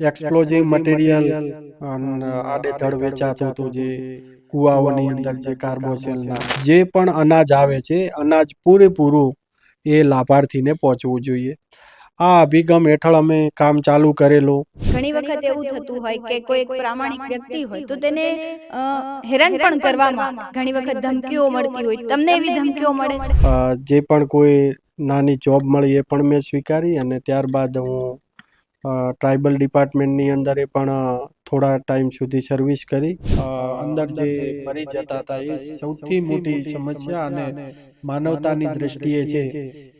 Explosive material આડેધડ વેચાતું હતું જે કુવાઓની અંદર જે કાર્બોસેલના જે પણ અનાજ આવે છે અનાજ પૂરેપૂરું એ લાભાર્થીને પહોંચવું જોઈએ. આ અભિગમ હેઠળ અમે કામ ચાલુ કરેલું. ઘણી વખત એવું થતું હોય કે કોઈ એક પ્રામાણિક વ્યક્તિ હોય તો તેને હેરાન પણ કરવામાં આવે. ઘણી વખત ધમકીઓ મળતી હોય. તમને એવી ધમકીઓ મળે છે? જે પણ કોઈ નાની જોબ મળી એ પણ મેં સ્વીકારી અને ત્યારબાદ હું ટ્રાઇબલ ડિપાર્ટમેન્ટની અંદર એ પણ થોડા ટાઈમ સુધી સર્વિસ કરી. અંદર જે મરી જતા હતા એ સૌથી મોટી સમસ્યા અને માનવતાની દ્રષ્ટિએ છે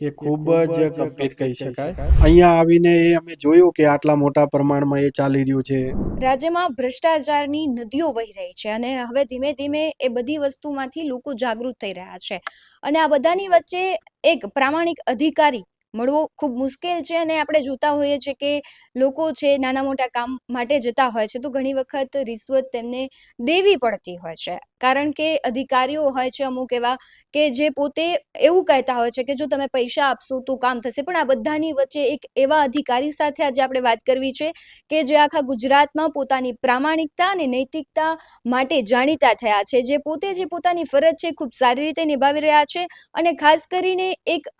એ ખૂબ જ ગંભીર કહી શકાય. અહીંયા આવીને એ અમે જોયું કે આટલા મોટા પ્રમાણમાં એ ચાલી રહ્યું છે. રાજ્યમાં ભ્રષ્ટાચારની નદીઓ વહી રહી છે અને હવે ધીમે ધીમે એ બધી વસ્તુમાંથી લોકો જાગૃત થઈ રહ્યા છે. અને આ બધાની વચ્ચે એક પ્રામાણિક અધિકારી મળવો ખૂબ મુશ્કેલ છે અને આપણે જોતા હોઈએ છીએ કે લોકો છે નાના મોટા કામ માટે જતા હોય છે, તો ઘણી વખત રિશ્વત તેમને દેવી પડતી હોય છે. કારણ કે અધિકારીઓ હોય છે અમુક એવા કે જે પોતે એવું કહેતા હોય છે કે જો તમે પૈસા આપશો તો કામ થશે. પણ આ બધાની વચ્ચે એક એવા અધિકારી સાથે આજે આપણે વાત કરવી છે કે જે આખા ગુજરાતમાં પોતાની પ્રામાણિકતા અને નૈતિકતા માટે જાણીતા થયા છે. જે પોતે જે પોતાની ફરજ છે ખૂબ સારી રીતે નિભાવી રહ્યા છે અને ખાસ કરીને એક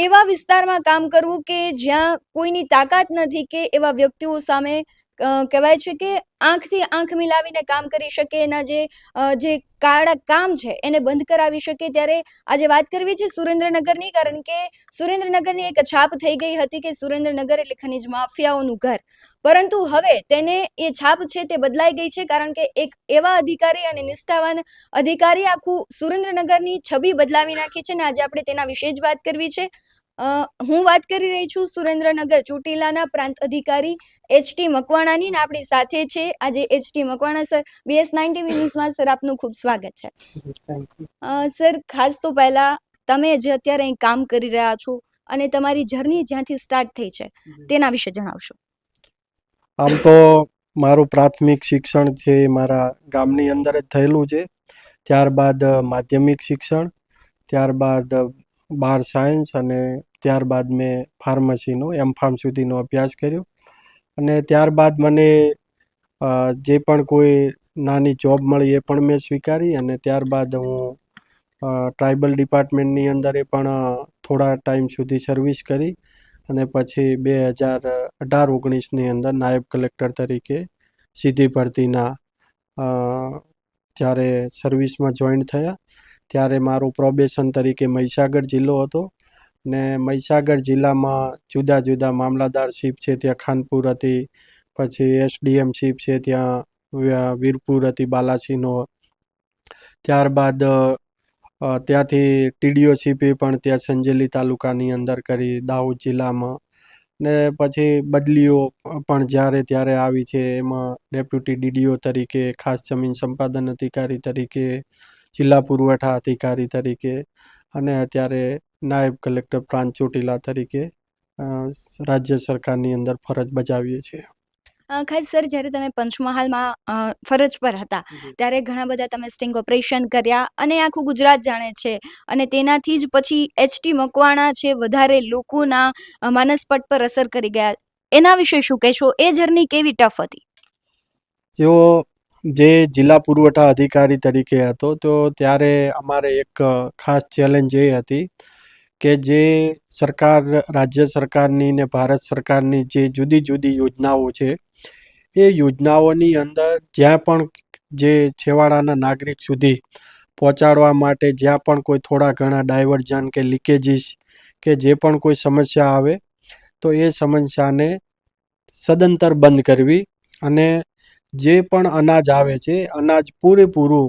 એવા વિસ્તારમાં કામ કરવું કે જ્યાં કોઈની તાકાત નથી કે એવા વ્યક્તિઓ સામે કહેવાય છે કે આંખથી આંખ મિલાવીને કામ કરી શકે, એના જે જે કાળા કામ છે એને બંધ કરાવી શકે. ત્યારે આજે વાત કરવી છે સુરેન્દ્રનગરની, કારણ કે સુરેન્દ્રનગરની એક છાપ થઈ ગઈ હતી કે સુરેન્દ્રનગર એટલે ખનિજ માફિયાઓનું ઘર. પરંતુ હવે તેને એ છાપ છે તે બદલાઈ ગઈ છે, કારણ કે એક એવા અધિકારી અને નિષ્ઠાવાન અધિકારી આખું સુરેન્દ્રનગરની છબી બદલાવી નાખી છે ને આજે આપણે તેના વિશે જ વાત કરવી છે. હું વાત કરી રહી છું સુરેન્દ્રનગર, ચોટીલાના પ્રાંત અધિકારી એચટી મકવાણાની ને આપણી સાથે છે આજે HT Makwana sir BS nine TV ન્યૂઝમાં સર આપનું ખૂબ સ્વાગત છે. સર, ખાસ તો પહેલા તમે જે અત્યારે અહીં કામ કરી રહ્યા છો અને તમારી જર્ની જ્યાંથી સ્ટાર્ટ થઈ છે, તેના વિશે જણાવશો. આમ તો મારું પ્રાથમિક શિક્ષણ છે મારા ગામની અંદર જ થયેલું છે, ત્યારબાદ માધ્યમિક શિક્ષણ, ત્યારબાદ બાર સાયન્સ અને ત્યારબાદ મેં ફાર્મસીનો, એમ ફાર્મ સુધીનો અભ્યાસ કર્યો. અને ત્યારબાદ મને જે પણ કોઈ નાની જોબ મળી એ પણ મેં સ્વીકારી અને ત્યારબાદ હું ટ્રાઇબલ ડિપાર્ટમેન્ટની અંદર એ પણ થોડા ટાઈમ સુધી સર્વિસ કરી અને પછી બે હજાર અઢાર ઓગણીસની અંદર નાયબ કલેક્ટર તરીકે સીધી ભરતીના જ્યારે સર્વિસમાં જોઈન થયા. ત્યારે મારું પ્રોબેશન તરીકે મહીસાગર જિલ્લો હતો. ને મહીસાગર જિલ્લામાં જુદા જુદા મામલાદારશીપ છે. ત્યાં ખાનપુર હતી, પછી એસડીએમ શીપ છે. ત્યાં વીરપુર હતી બાલાસીનો ત્યારબાદ ત્યાંથી ટીડીઓ શિપે પણ ત્યાં સંજેલી તાલુકાની અંદર કરી દાહોદ જિલ્લામાં. ને પછી બદલીઓ પણ જ્યારે ત્યારે આવી છે, એમાં ડેપ્યુટી ડીડીઓ તરીકે, ખાસ જમીન સંપાદન અધિકારી તરીકે, જિલ્લા પુરવઠા અધિકારી તરીકે અને અત્યારે નાયબ કલેક્ટર પ્રાંત ચોટીલા તરીકે રાજ્ય સરકારની અંદર ફરજ બજાવીએ છીએ. ખાસ સર જ્યારે તમે પંચમહાલમાં ફરજ પર હતા ત્યારે ઘણા બધા તમે સ્ટિંગ ઓપરેશન કર્યા અને આખું ગુજરાત જાણે છે. અને તેનાથી જ પછી એચટી મકવાણા છે વધારે લોકોના માનસપટ પર અસર કરી ગયા. એના વિશે શું કહેશો? એ જર્ની કેવી ટફ હતી? જો જે જિલ્લા પુરવઠા અધિકારી તરીકે હતો તો ત્યારે અમારે એક ખાસ ચેલેન્જ એ હતી કે જે સરકાર, રાજ્ય સરકારની ને ભારત સરકારની જે જુદી જુદી યોજનાઓ છે, એ યોજનાઓની અંદર જ્યાં પણ જે છેવાડાના નાગરિક સુધી પહોંચાડવા માટે જ્યાં પણ કોઈ થોડા ઘણા ડાયવર્ઝન કે લીકેજીસ કે જે પણ કોઈ સમસ્યા આવે, તો એ સમસ્યાને સદંતર બંધ કરવી અને જે પણ અનાજ આવે છે, અનાજ પૂરેપૂરું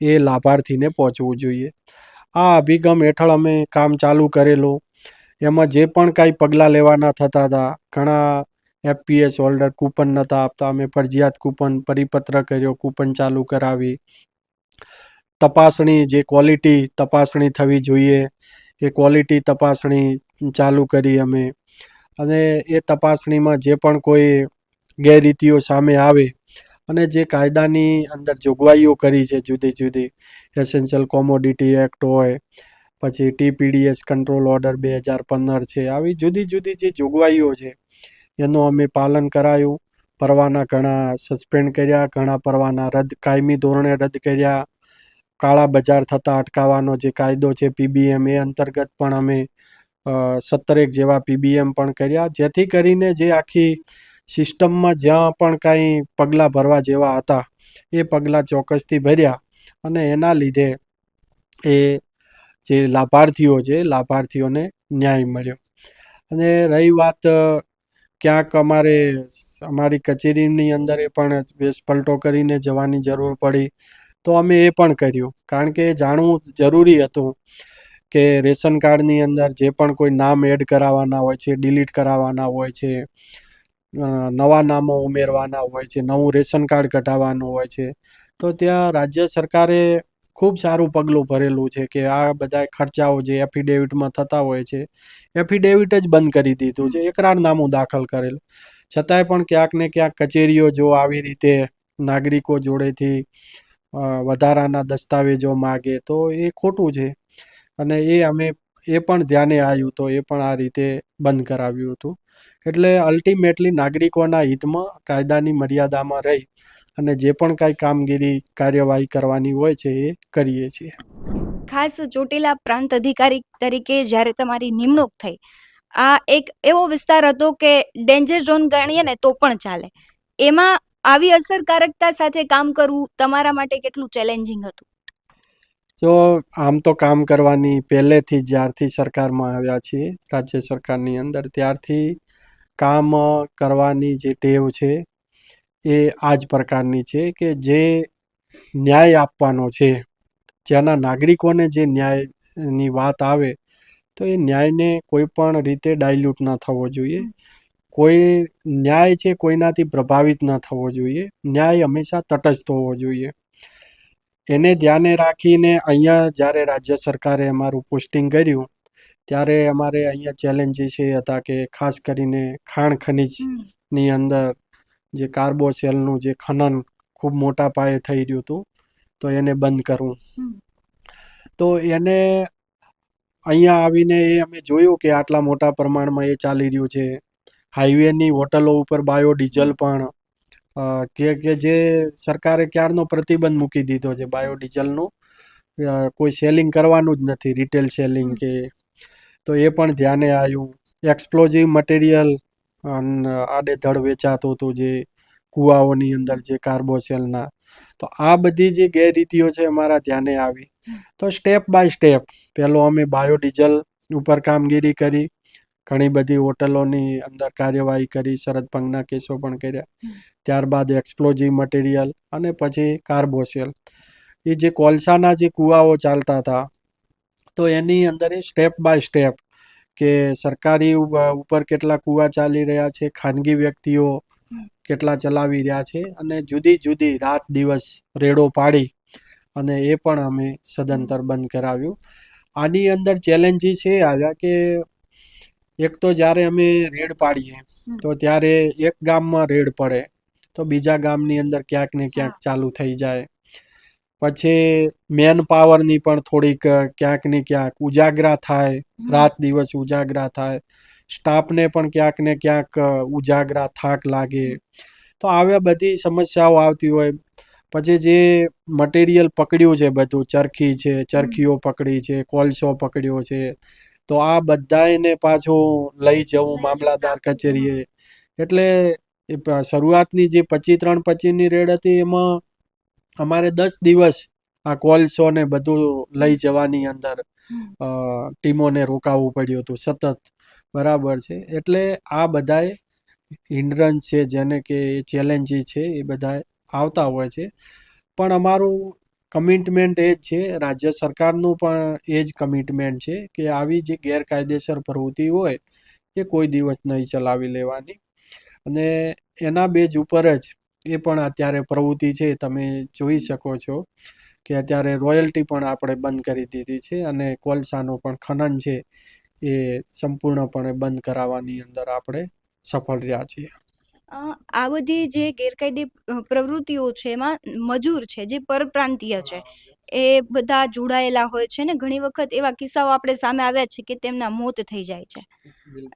એ લાભાર્થીને પહોંચવું જોઈએ. આ અભિગમ હેઠળ અમે કામ ચાલુ કરેલું. એમાં જે પણ કાંઈ પગલાં લેવાના થતા હતા, ઘણા એફપીએસ હોલ્ડર કૂપન નહોતા આપતા. અમે ફરજિયાત કૂપન પરિપત્ર કર્યો કૂપન ચાલુ કરાવી. તપાસણી, જે ક્વોલિટી તપાસણી થવી જોઈએ, એ ક્વોલિટી તપાસણી ચાલુ કરી અમે. અને એ તપાસણીમાં જે પણ કોઈ ગેરરીતિઓ સામે આવે અને જે કાયદાની અંદર જોગવાઈઓ કરી છે જુદી જુદી એસેન્શિયલ કોમોડિટી એક્ટ હોય, પછી ટીપીડીએસ કંટ્રોલ ઓર્ડર બે હજાર પંદર છે, આવી જુદી જુદી જે જોગવાઈઓ છે, એનું અમે પાલન કરાયું. પરવાના ઘણા સસ્પેન્ડ કર્યા, ઘણા પરવાના રદ, કાયમી ધોરણે રદ કર્યા. કાળા બજાર થતાં અટકાવવાનો જે કાયદો છે પીબીએમ એ અંતર્ગત પણ અમે સત્તરેક જેવા પીબીએમ પણ કર્યા. જેથી કરીને જે આખી સિસ્ટમમાં જ્યાં પણ કાંઈ પગલાં ભરવા જેવા હતા, એ પગલાં ચોક્કસથી ભર્યા અને એના લીધે એ જે લાભાર્થીઓ છે લાભાર્થીઓને ન્યાય મળ્યો. અને રહી વાત ક્યાંક અમારે અમારી કચેરીની અંદર એ પણ વેશ કરીને જવાની જરૂર પડી, તો અમે એ પણ કર્યું. કારણ કે જાણવું જરૂરી હતું કે રેશન કાર્ડની અંદર જે પણ કોઈ નામ એડ કરાવવાના હોય છે, ડિલીટ કરાવવાના હોય છે નવા નામો ઉમેરવાના હોય છે, નવું રેશન કાર્ડ કઢાવવાનું હોય છે. તો ત્યાં રાજ્ય સરકારે ખૂબ સારું પગલું ભરેલું છે કે આ બધા ખર્ચાઓ જે એફિડેવિટમાં થતા હોય છે એફિડેવિટ જ બંધ કરી દીધું છે, એકરારનામું દાખલ કરેલું. છતાંય પણ ક્યાંક ને ક્યાંક કચેરીઓ જો આવી રીતે નાગરિકો જોડેથી વધારાના દસ્તાવેજો માગે તો એ ખોટું છે. અને એ અમે, એ પણ ધ્યાને આવ્યું તો એ પણ આ રીતે બંધ કરાવ્યું હતું. એટલે અલ્ટિમેટલી નાગરિકોના હિતમાં કાયદાની મર્યાદામાં રહી અને જે પણ કાંઈ કામગીરી કાર્યવાહી કરવાની હોય છે એ કરીએ છીએ. ખાસ ચોટીલા પ્રાંત અધિકારી તરીકે જ્યારે તમારી નિમણૂક થઈ આ એક એવો વિસ્તાર હતો કે ડેન્જર ઝોન ગણીએ ને તો પણ ચાલે. એમાં આવી અસરકારકતા સાથે કામ કરવું તમારા માટે કેટલું ચેલેન્જિંગ હતું? જો આમ તો કામ કરવાની પહેલેથી જ જ્યારથી સરકારમાં આવ્યા છીએ રાજ્ય સરકારની અંદર ત્યારથી કામ કરવાની જે ટેવ છે, એ આ જ પ્રકારની છે કે જે ન્યાય આપવાનો છે. જેના નાગરિકોને જે ન્યાયની વાત આવે, તો એ ન્યાયને કોઈ પણ રીતે ડાયલ્યુટ ન થવો જોઈએ. કોઈ ન્યાય છે કોઈનાથી પ્રભાવિત ન થવો જોઈએ. ન્યાય હંમેશા તટસ્થ હોવો જોઈએ. એને ધ્યાને રાખીને અહીંયા જ્યારે રાજ્ય સરકારે અમારું પોસ્ટિંગ કર્યું ત્યારે અમારે અહીંયા ચેલેન્જીસ એ હતા કે ખાસ કરીને ખાણ ખનીજની અંદર જે કાર્બોસેલનું જે ખનન ખૂબ મોટા પાયે થઈ રહ્યું હતું તો એને બંધ કરવું તો એને અહીંયા આવીને એ અમે જોયું કે આટલા મોટા પ્રમાણમાં એ ચાલી રહ્યું છે. હાઈવેની હોટલો ઉપર બાયોડીઝલ પણ કે કે જે સરકારે ક્યારનો પ્રતિબંધ મૂકી દીધો છે બાયોડીઝલનું કોઈ સેલિંગ કરવાનું જ નથી રિટેલ સેલિંગ કે તો એ પણ ધ્યાને આવ્યું. એક્સપ્લોઝિવ મટીરિયલ આડેધડ વેચાતું હતું જે કૂવાઓની અંદર જે કાર્બોસેલના. તો આ બધી જે ગેરરીતિઓ છે અમારા ધ્યાને આવી. તો સ્ટેપ બાય સ્ટેપ પહેલો અમે બાયોડીઝલ ઉપર કામગીરી કરી. ઘણી બધી હોટલોની અંદર કાર્યવાહી કરી, શરદ ભંગના કેસો પણ કર્યા. ત્યારબાદ એક્સપ્લોઝિવ મટીરિયલ અને પછી કાર્બોસેલ. એ જે કોલસાના જે કૂવાઓ ચાલતા હતા તો એની અંદર એ સ્ટેપ બાય સ્ટેપ કે સરકારી ઉપર કેટલા કૂવા ચાલી રહ્યા છે ખાનગી વ્યક્તિઓ કેટલા ચલાવી રહ્યા છે અને જુદી જુદી રાત દિવસ રેડો પાડી અને એ પણ અમે સદંતર બંધ કરાવ્યું. આની અંદર ચેલેન્જીસ એ આવ્યા કે એક તો જ્યારે અમે રેડ પાડીએ તો ત્યારે એક ગામમાં રેડ પડે તો બીજા ગામની અંદર ક્યાંક ને ક્યાંક ચાલુ થઈ જાય. પછી મેન પાવરની પણ થોડીક ક્યાંક ને ક્યાંક ઉજાગરા થાય રાત દિવસ ઉજાગરા થાય. સ્ટાફને પણ ક્યાંક ને ક્યાંક ઉજાગરા થાક લાગે. તો આવ્યા બધી સમસ્યાઓ આવતી હોય. પછી જે મટીરિયલ પકડ્યું છે બધું ચરખી છે ચરખીઓ પકડી છે કોલસો પકડ્યો છે. તો આ બધાયને પાછું લઈ જવું મામલાદાર કચેરીએ. એટલે એ શરૂઆતની જે પચી ત્રણ પચીની રેડ હતી એમાં અમારે દસ દિવસ આ કોલસો ને બધું લઈ જવાની અંદર ટીમોને રોકાવવું પડ્યું હતું સતત. બરાબર છે. એટલે આ બધાએ હિન્ડ્રન્સ છે જેને કે ચેલેન્જી છે એ બધા આવતા હોય છે. પણ અમારું કમિટમેન્ટ એ જ છે રાજ્ય સરકારનું પણ એ જ કમિટમેન્ટ છે કે આવી જે ગેરકાયદેસર પ્રવૃત્તિ હોય એ કોઈ દિવસ નહીં ચલાવી લેવાની. અને એના બેજ ઉપર જ એ પણ અત્યારે પ્રવૃત્તિ છે તમે જોઈ શકો છો કે અત્યારે રોયલ્ટી પણ આપણે બંધ કરી દીધી છે અને કોલસાનું પણ ખનન છે એ સંપૂર્ણપણે બંધ કરાવવાની અંદર આપણે સફળ રહ્યા છીએ. આ બધી જે ગેરકાયદે પ્રવૃત્તિઓ છે એમાં મજૂર છે જે પરપ્રાંતીય છે એ બધા જોડાયેલા હોય છે ને ઘણી વખત એવા કિસ્સાઓ આપણે સામે આવ્યા છે કે તેમના મોત થઈ જાય છે.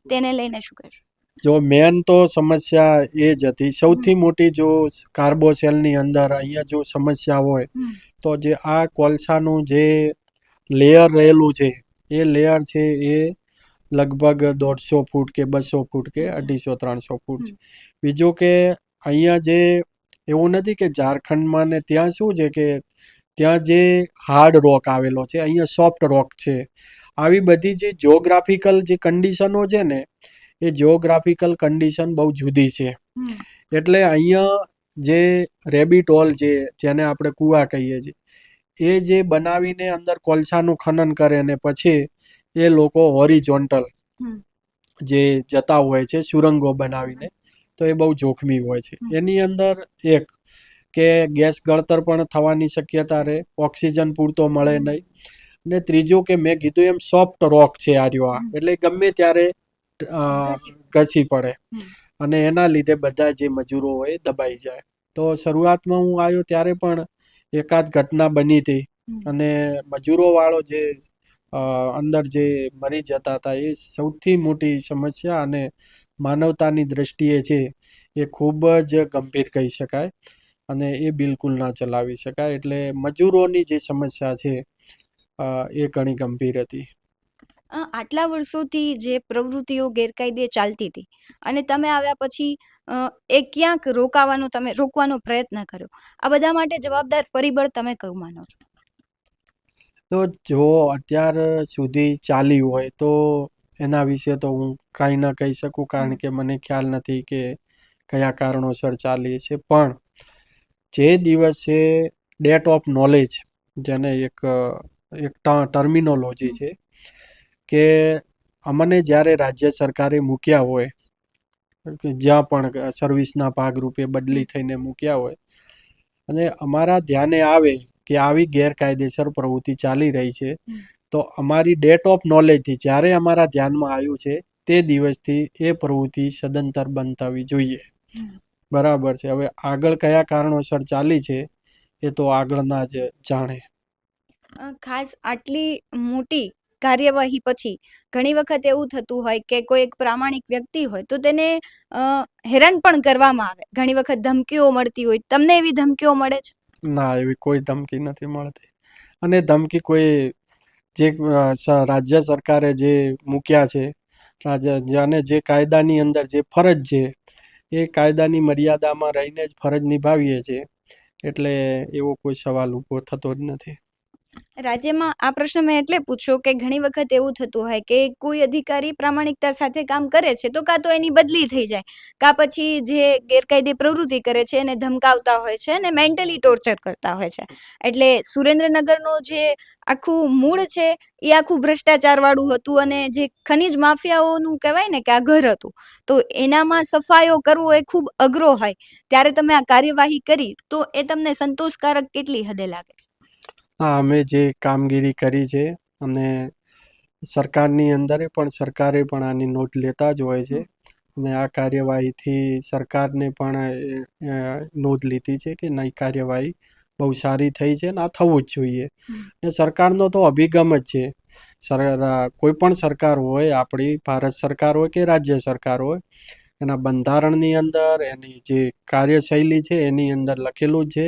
તેને લઈને શું કહેશો? જો મેન તો સમસ્યા એ જ હતી. સૌથી મોટી જો કાર્બોસેલની અંદર અહીંયા જો સમસ્યા હોય તો જે આ કોલસાનું જે લેયર રહેલું છે એ લેયર છે એ લગભગ દોઢસો ફૂટ કે બસો ફૂટ કે અઢીસો ત્રણસો ફૂટ છે. બીજું કે અહીંયા જે એવું નથી કે ઝારખંડમાં ને ત્યાં શું છે કે ત્યાં જે હાર્ડ રોક આવેલો છે અહીંયા સોફ્ટ રોક છે. આવી બધી જે જ્યોગ્રાફિકલ જે કન્ડિશનો છે ને એ જિયોગ્રાફિકલ કન્ડિશન બહુ જુદી છે. એટલે અહીંયા જે રેબિટ હોલ જે જેને આપણે કૂવા કહીએ છીએ એ જે બનાવીને અંદર કોલસાનું ખનન કરે ને પછી એ લોકો હોરિઝોન્ટલ જે જતા હોય છે સુરંગો બનાવીને તો એ બહુ જોખમી હોય છે. એની અંદર એક કે ગેસ ગળતર પણ થવાની શક્યતા રહે ઓક્સિજન પૂરતો મળે નહીં. ને ત્રીજું કે મેં કીધું એમ સોફ્ટ રોક છે આ રહ્યો આ. એટલે ગમે ત્યારે ઘસી પડે. અને એના લીધે બધા જે મજૂરો હોય એ દબાઈ જાય. તો શરૂઆતમાં હું આવ્યો ત્યારે પણ એકાદ ઘટના બની હતી. અને મજૂરો વાળો જે અંદર જે મરી જતા હતા એ સૌથી મોટી સમસ્યા અને માનવતાની દ્રષ્ટિએ છે એ ખૂબ જ ગંભીર કહી શકાય. અને એ બિલકુલ ના ચલાવી શકાય. એટલે મજૂરોની જે સમસ્યા છે એ ઘણી ગંભીર હતી. અ, આટલા વર્ષોથી જે પ્રવૃત્તિઓ ગેરકાયદે ચાલતી હતી અને તમે આવ્યા પછી એ ક્યાંક રોકાવાનો તમે રોકવાનો પ્રયત્ન કર્યો? આ બધા માટે જવાબદાર પરિબળ તમે કયું માનો છો? તો જો અત્યાર સુધી ચાલી હોય તો એના વિશે તો હું કાંઈ ન કહી શકું કારણ કે મને ખ્યાલ નથી કે કયા કારણોસર ચાલી છે પણ જે દિવસે ડેટ ઓફ નોલેજ જેને એક એક ટર્મિનોલોજી છે કે અમને જ્યારે રાજ્ય સરકારે મૂક્યા હોય જ્યાં પણ સર્વિસના ભાગરૂપે બદલી થઈને મૂક્યા હોય અને અમારા ધ્યાને આવે કે આવી ગેરકાયદેસર પ્રવૃત્તિ ચાલી રહી છે તો અમારી ડેટ ઓફ નોલેજથી જ્યારે અમારા ધ્યાનમાં આવ્યું છે તે દિવસથી એ પ્રવૃત્તિ સદંતર બંધ થવી જોઈએ. બરાબર છે. હવે આગળ કયા કારણોસર ચાલી છે એ તો આગળના જ જાણે. ખાસ આટલી મોટી કાર્યવાહી પછી ઘણી વખત એવું થતું હોય કે કોઈ એક પ્રામાણિક વ્યક્તિ હોય તો તેને હેરાન પણ કરવામાં આવે. ઘણી વખત ધમકીઓ મળતી હોય. તમને એવી ધમકીઓ મળે છે? ના, એવી કોઈ ધમકી નથી મળતી. અને ધમકી કોઈ જે રાજ્ય સરકારે જે મૂક્યા છે, રાજ્ય અને જે કાયદાની અંદર જે ફરજ છે, એ કાયદાની મર્યાદામાં રહીને જ ફરજ નિભાવીએ છીએ. એટલે એવો કોઈ સવાલ ઊભો થતો જ નથી. રાજ્યમાં આ પ્રશ્ન મેં એટલે પૂછ્યો કે ઘણી વખત એવું થતું હોય કે કોઈ અધિકારી પ્રામાણિકતા સાથે કામ કરે છે તો કાં તો એની બદલી થઈ જાય. કાં પછી જે ગેરકાયદે પ્રવૃત્તિ કરે છે એને ધમકાવતા હોય છે અને મેન્ટલી ટોર્ચર કરતા હોય છે. એટલે સુરેન્દ્રનગરનો જે આખું મૂળ છે એ આખું ભ્રષ્ટાચારવાળું હતું અને જે ખનિજ માફિયાઓનું કહેવાય ને કે આ ઘર હતું. તો એનામાં સફાયો કરવો એ ખૂબ અઘરો હોય. ત્યારે તમે આ કાર્યવાહી કરી તો એ તમને સંતોષકારક કેટલી હદે લાગે હા અમે જે કામગીરી કરી છે, અને સરકારની અંદર પણ સરકારે પણ આની નોટ લેતા જ હોય છે. અને આ કાર્યવાહીથી સરકારને પણ નોંધ લીધી છે કે નહીં કાર્યવાહી બહુ સારી થઈ છે અને આ થવું જ જોઈએ. ને સરકારનો તો અભિગમ જ છે. સર કોઈ પણ સરકાર હોય, આપણી ભારત સરકાર હોય કે રાજ્ય સરકાર હોય, એના બંધારણની અંદર, એની જે કાર્યશૈલી છે, એની અંદર લખેલું છે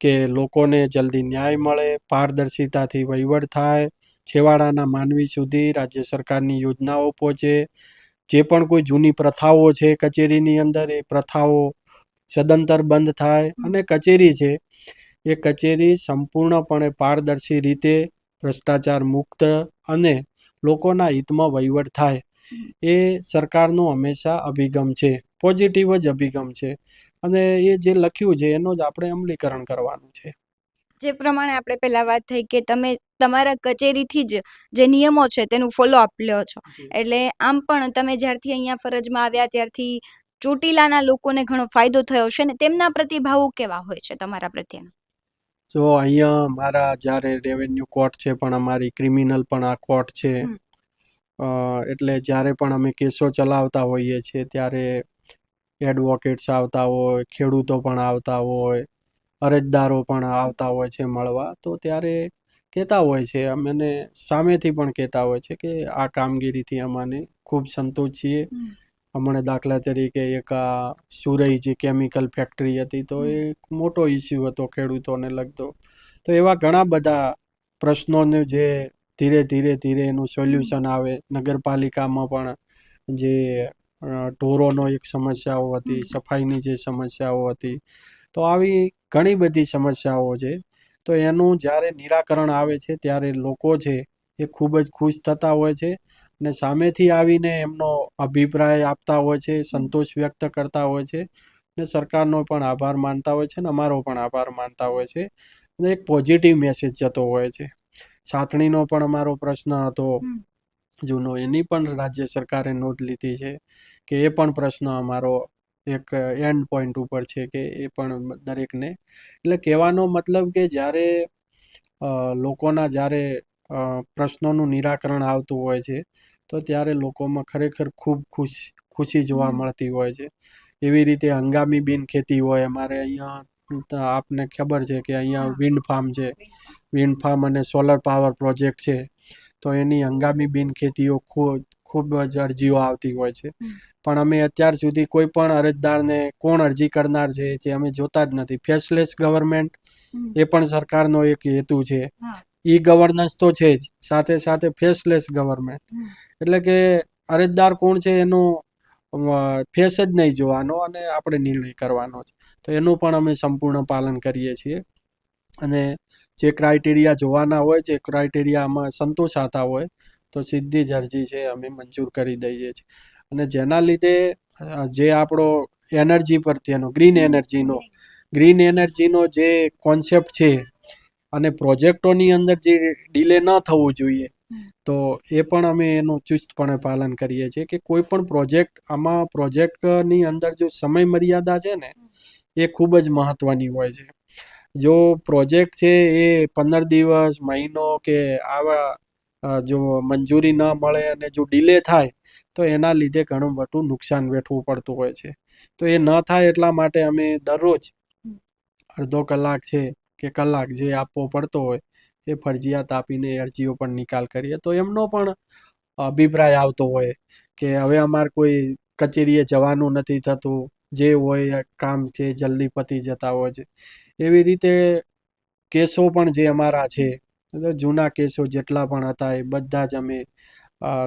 કે લોકોને જલ્દી ન્યાય મળે, પારદર્શિતાથી વહીવટ થાય, છેવાડાના માનવી સુધી રાજ્ય સરકારની યોજનાઓ પહોંચે. જે પણ કોઈ જૂની પ્રથાઓ છે કચેરીની અંદર, એ પ્રથાઓ સદંતર બંધ થાય અને કચેરી છે. એ કચેરી સંપૂર્ણપણે પારદર્શી રીતે ભ્રષ્ટાચાર મુક્ત અને લોકોના હિતમાં વહીવટ થાય. એ સરકારનો હંમેશા અભિગમ છે, પોઝિટિવ જ અભિગમ છે. અને એ જે લખ્યું છે એનો જ આપણે અમલીકરણ કરવાનું છે. જે પ્રમાણે આપણે પહેલા વાત થઈ કે તમે તમારા કચેરીથી જ જે નિયમો છે તેનું ફોલો અપ લ્યો છો એટલે આમ પણ તમે જ્યારથી અહીંયા ફરજમાં આવ્યા ત્યારથી ચોટીલાના લોકોને ઘણો ફાયદો થયો છે ને તેમના પ્રતિભાવો કેવા હોય છે તમારા પ્રત્યેના? જો અહીંયા મારા જ્યારે રેવન્યુ કોર્ટ છે પણ અમારી ક્રિમિનલ પણ આ કોર્ટ છે. એટલે જ્યારે પણ અમે કેસો ચલાવતા હોઈએ છીએ ત્યારે એડવોકેટ્સ આવતા હોય ખેડૂતો પણ આવતા હોય અરજદારો પણ આવતા હોય છે મળવા તો ત્યારે કહેતા હોય છે અમને સામેથી પણ કહેતા હોય છે કે આ કામગીરીથી અમને ખૂબ સંતોષ છીએ અમને હમણાં દાખલા તરીકે એક આ સુરઈ જે કેમિકલ ફેક્ટરી હતી તો એ મોટો ઇસ્યુ હતો ખેડૂતોને લગતો. તો એવા ઘણા બધા પ્રશ્નોને જે ધીરે ધીરે ધીરે એનું સોલ્યુશન આવે નગરપાલિકામાં પણ જે ઢોરોનો એક સમસ્યાઓ હતી સફાઈની જે સમસ્યાઓ હતી. તો આવી ઘણી બધી સમસ્યાઓ છે. તો એનું જ્યારે નિરાકરણ આવે છે ત્યારે લોકો છે એ ખૂબ જ ખુશ થતા હોય છે અને સામેથી આવીને એમનો અભિપ્રાય આપતા હોય છે સંતોષ વ્યક્ત કરતા હોય છે ને સરકારનો પણ આભાર માનતા હોય છે ને અમારો પણ આભાર માનતા હોય છે. અને એક પોઝિટિવ મેસેજ જતો હોય છે. સાતણીનો પણ અમારો પ્રશ્ન હતો. જૂનો એની પણ રાજ્ય સરકારે નોંધ લીધી છે કે એ પણ પ્રશ્ન અમારો એક એન્ડ પોઈન્ટ ઉપર છે કે એ પણ દરેકને. એટલે કહેવાનો મતલબ કે જ્યારે લોકોના જ્યારે પ્રશ્નોનું નિરાકરણ આવતું હોય છે તો ત્યારે લોકોમાં ખરેખર ખૂબ ખુશ ખુશી જોવા મળતી હોય છે. એવી રીતે હંગામી બિન ખેતી હોય અમારે અહીંયા આપને ખબર છે કે અહીંયા વિન્ડ ફાર્મ છે. વિન્ડ ફાર્મ અને સોલર પાવર પ્રોજેક્ટ છે. તો એની હંગામી બિન ખેતીઓ ખૂબ ખૂબ જ અરજીઓ આવતી હોય છે. પણ અમે અત્યાર સુધી કોઈ પણ અરજદારને કોણ અરજી કરનાર છે જે અમે જોતા જ નથી. ફેસલેસ ગવર્મેન્ટ એ પણ સરકારનો એક હેતુ છે. ઈ ગવર્નન્સ તો છે જ. સાથે સાથે ફેસલેસ ગવર્મેન્ટ એટલે કે અરજદાર કોણ છે એનો ફેસ જ નહીં જોવાનો અને આપણે નિર્ણય કરવાનો છે. તો એનું પણ અમે સંપૂર્ણ પાલન કરીએ છીએ. અને જે ક્રાઇટેરિયા જોવાના હોય જે ક્રાઇટેરિયામાં સંતોષાતા હોય તો સીધી જ અરજી છે અમે મંજૂર કરી દઈએ છીએ. અને જેના લીધે જે આપણો એનર્જી પ્રત્યેનો ગ્રીન એનર્જીનો ગ્રીન એનર્જીનો જે કોન્સેપ્ટ છે અને પ્રોજેક્ટોની અંદર જે ડીલે ન થવું જોઈએ તો એ પણ અમે એનું ચુસ્તપણે પાલન કરીએ છીએ કે કોઈ પણ પ્રોજેક્ટ આમાં પ્રોજેક્ટની અંદર જો સમય મર્યાદા છે ને એ ખૂબ જ મહત્વની હોય છે. જો પ્રોજેક્ટ છે એ પંદર દિવસ મહિનો કે આવા જો મંજૂરી ન મળે અને જો ડીલે થાય તો એના લીધે ઘણું બધું નુકસાન વેઠવું પડતું હોય છે. તો એ ન થાય એટલા માટે અમે દરરોજ અડધો કલાક છે કે કલાક જે આપવો પડતો હોય એ ફરજિયાત આપીને અરજીઓ પણ નિકાલ કરીએ. તો એમનો પણ અભિપ્રાય આવતો હોય કે હવે અમારે કોઈ કચેરીએ જવાનું નથી થતું જે હોય કામ છે જલ્દી પતી જતા હોય છે. એવી રીતે કેસો પણ જે અમારા છે જૂના કેસો જેટલા પણ હતા એ બધા જ અમે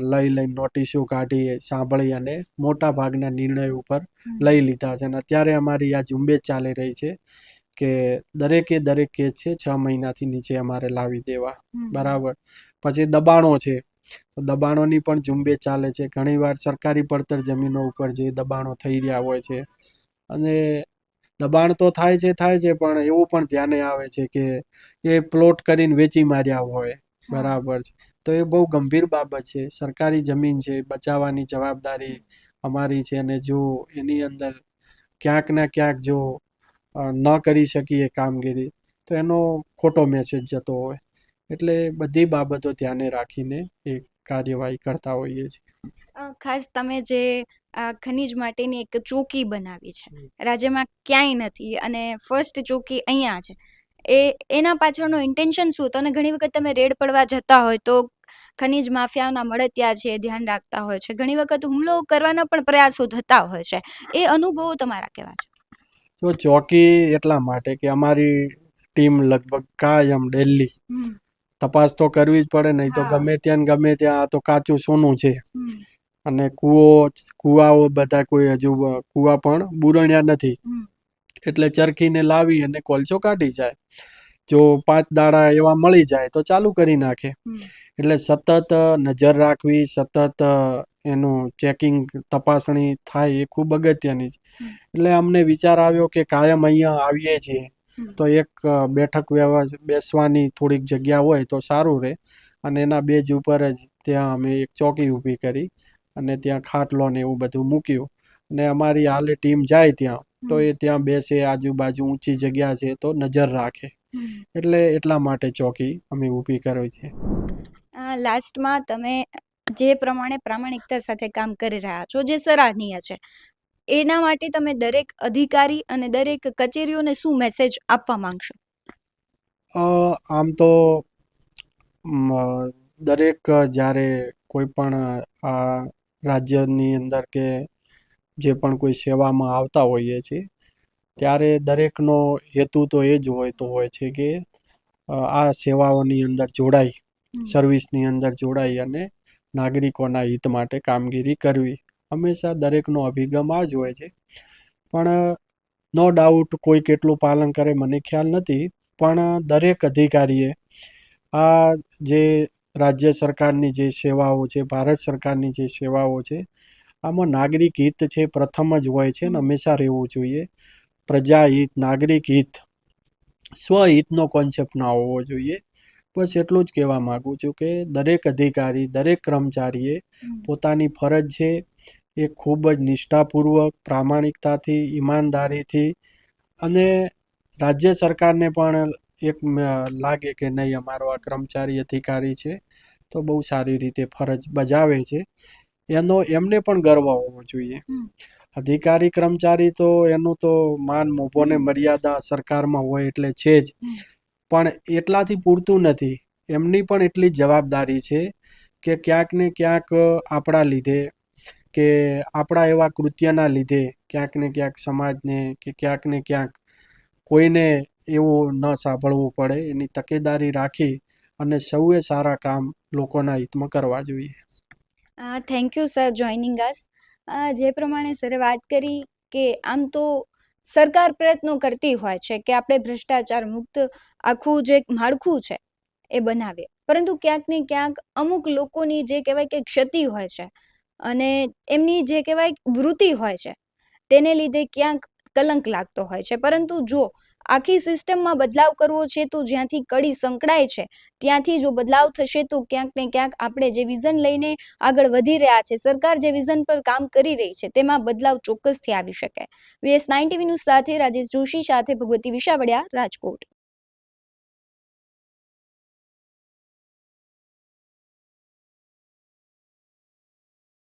લઈ લઈ નોટિસો કાઢી સાંભળી અને મોટા ભાગના નિર્ણય ઉપર લઈ લીધા છે. અને અત્યારે અમારી આ ઝુંબેશ ચાલી રહી છે કે દરેકે દરેક કેસ છે છ મહિનાથી નીચે અમારે લાવી દેવા. બરાબર. પછી દબાણો છે. તો દબાણોની પણ ઝુંબેશ ચાલે છે. ઘણીવાર સરકારી પડતર જમીનો ઉપર જે દબાણો થઈ રહ્યા હોય છે. અને દબાણ તો થાય છે થાય છે, પણ એવું પણ ધ્યાને આવે છે કે એ પ્લોટ કરીને વેચી માર્યા હોય. બરાબર છે. તો એ બહુ ગંભીર બાબત છે. સરકારી જમીન છે, બચાવવાની જવાબદારી અમારી છે અને જો એની અંદર ક્યાંક ને ક્યાંક જો ન કરી શકીએ કામગીરી, તો એનો ખોટો મેસેજ જતો હોય. એટલે બધી બાબતો ધ્યાને રાખીને એ કાર્યવાહી કરતા હોઈએ છીએ. ખાસ તમે જે ખનીજ માટેની એક ચોકી બનાવી છે રાજ્યમાં ક્યાંય નથી અને ફર્સ્ટ ચોકી અહીંયા છે. એ એના પાછળનો ઇન્ટેન્શન શું? હતો અને ઘણી વખત તમે રેડ પડવા જતા હોય તો ખનીજ માફિયાના મળતિયા છે ધ્યાન રાખતા હોય છે. ઘણી વખત હુમલો કરવાના પણ પ્રયાસો થતા હોય છે. એ અનુભવો તમારા કેવા છે? તો ચોકી એટલા માટે કે અમારી ટીમ લગભગ કાયમ ડેલી તપાસ તો કરવી જ પડે નહીં તો ગમે ત્યાં ને ગમે ત્યાં આ તો કાચું સોનું છે. અને કૂવો કૂવાઓ બધા કોઈ હજુ કૂવા પણ બુરણ્યા નથી. એટલે ચરખીને લાવી અને કોલસો કાઢી જાય. જો પાંચ દાડા એવા મળી જાય તો ચાલુ કરી નાખે. એટલે સતત નજર રાખવી સતત એનું ચેકિંગ તપાસણી થાય એ ખૂબ અગત્યની છે. એટલે અમને વિચાર આવ્યો કે કાયમ અહીંયા આવીએ છીએ. તો એક બેઠક બેસવાની થોડીક જગ્યા હોય તો સારું રહે અને એના બેજ ઉપર જ ત્યાં અમે એક ચોકી ઊભી કરી અને ત્યાં ખાટલો ને એવું બધું મૂક્યું. અને અમારી હાલે ટીમ જાય ત્યાં તો એ ત્યાં બેસે આજુબાજુ ઊંચી જગ્યા છે તો નજર રાખે. એટલે એટલા માટે ચોકી અમે ઊભી કરી છે. લાસ્ટમાં તમે જે પ્રમાણે પ્રામાણિકતા સાથે કામ કરી રહ્યા છો જે સરાહનીય છે એના માટે તમે દરેક અધિકારી અને દરેક કચેરીઓને શું મેસેજ આપવા માંગશો? આમ તો દરેક જ્યારે કોઈ પણ આ રાજ્યની અંદર કે જે પણ કોઈ સેવામાં આવતા હોઈએ છીએ ત્યારે દરેકનો હેતુ તો એ જ હોય તો હોય છે કે આ સેવાઓની અંદર જોડાઈ સર્વિસની અંદર જોડાઈ અને નાગરિકોના હિત માટે કામગીરી કરવી. હંમેશા દરેકનો અભિગમ આ જ હોય છે. પણ નો ડાઉટ કોઈ કેટલું પાલન કરે મને ખ્યાલ નથી પણ દરેક અધિકારીએ આ જે રાજ્ય સરકારની જે સેવાઓ છે ભારત સરકારની જે સેવાઓ છે આમાં નાગરિક હિત છે પ્રથમ જ હોય છે ને હંમેશા રહેવું જોઈએ. પ્રજા હિત નાગરિક હિત સ્વહિતનો કોન્સેપ્ટ ના હોવો જોઈએ. બસ એટલું જ કહેવા માગું છું કે દરેક અધિકારી દરેક કર્મચારીએ પોતાની ફરજ છે એ ખૂબ જ નિષ્ઠાપૂર્વક પ્રામાણિકતાથી ઈમાનદારીથી અને રાજ્ય સરકારને પણ એક લાગે કે નહીં અમારો આ કર્મચારી અધિકારી છે તો બહુ સારી રીતે ફરજ બજાવે છે. એનો એમને પણ ગર્વ હોવો જોઈએ. અધિકારી કર્મચારી તો એનું તો માન મોભો ને મર્યાદા સરકારમાં હોય એટલે છે જ. પણ એટલાથી પૂરતું નથી. એમની પણ એટલી જ જવાબદારી છે કે ક્યાંક ને ક્યાંક આપણા લીધે કે આપણા એવા કૃત્યના લીધે ક્યાંક ને ક્યાંક સમાજને કે ક્યાંક ને ક્યાંક કોઈને એવું ન સાંભળવું પડે, એની તકેદારી રાખી અને સૌએ સારા કામ લોકોના હિતમાં કરવા જોઈએ. Thank you sir joining us જે પ્રમાણે સરે વાત કરી કે આમ તો સરકાર પ્રયત્નો કરતી હોય છે કે આપણે ભ્રષ્ટાચાર મુક્ત આખું જે માળખું છે એ બનાવીએ. પરંતુ ક્યાંક ને ક્યાંક અમુક લોકોની જે કહેવાય કે ક્ષતિ હોય છે અને એમની જે કહેવાય વૃત્તિ હોય છે, તેને લીધે ક્યાંક કલંક લાગતો હોય છે. પરંતુ જો આખી સિસ્ટમમાં બદલાવ કરવો છે, તો જ્યાંથી કડી સંકળાય છે, ત્યાંથી જો બદલાવ થશે, તો ક્યાંક ને ક્યાંક આપણે જે વિઝન લઈને આગળ વધી રહ્યા છે, સરકાર જે વિઝન પર કામ કરી રહી છે, તેમાં બદલાવ ચોક્કસથી આવી શકે. વીએસ નાઇન્ટી ન્યૂઝ સાથે રાજેશ જોશી, સાથે ભગવતી વિશાવડિયા, રાજકોટ.